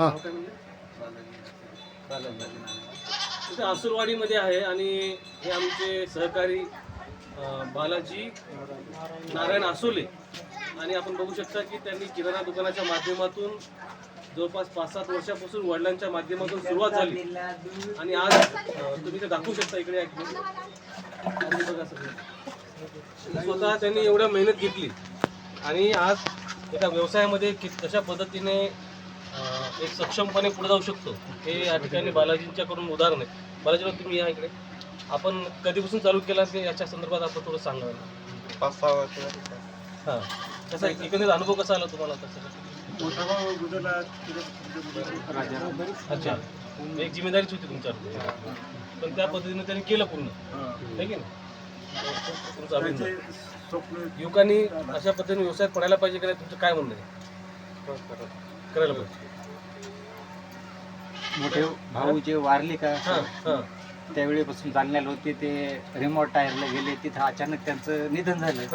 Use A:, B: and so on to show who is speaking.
A: हां.
B: इथे आसुरवाडीमध्ये आहे आणि हे आमचे सहकारी अं, बालाजी नारायण आसोले. आणि आपण बघू शकता की त्यांनी किराणा दुकानाच्या माध्यमातून जवळपास पाच सात वर्षापासून वडिलांच्या माध्यमातून सुरुवात झाली. आणि आज अं, तुम्ही ते दाखवू शकता इकडे या इकडे. आणि बघा सगळं. स्वतः त्यांनी एवढ्या मेहनत घेतली. आणि आज एका व्यवसायामध्ये कि कशा पद्धतीने एक सक्षमपणे पुढे जाऊ शकतो. हे या ठिकाणी बालाजींच्याकडून उदाहरण आहे. बालाजीला तुम्ही या इकडे. आपण कधीपासून चालू केला ते याच्या संदर्भात आपण थोडं सांगा.
C: पाच सहा वर्ष
B: हां. कसा एकंदरीत अनुभव कसा आला तुम्हाला तसं अच्छा. एक जिम्मेदारीच होती तुमच्यावर पण त्या पद्धतीने त्यांनी केलं पूर्ण. है की नाही. युवकांनी अशा पद्धतीने व्यवसायात पडायला पाहिजे का नाही? तुमचं काय म्हणणं आहे? करायला पाहिजे.
D: मोठे भाऊ जे वारले का? त्यावेळेपासून जालन्याला होते ते रिमोट टायरला गेले तिथं अचानक त्यांचं निधन झालं.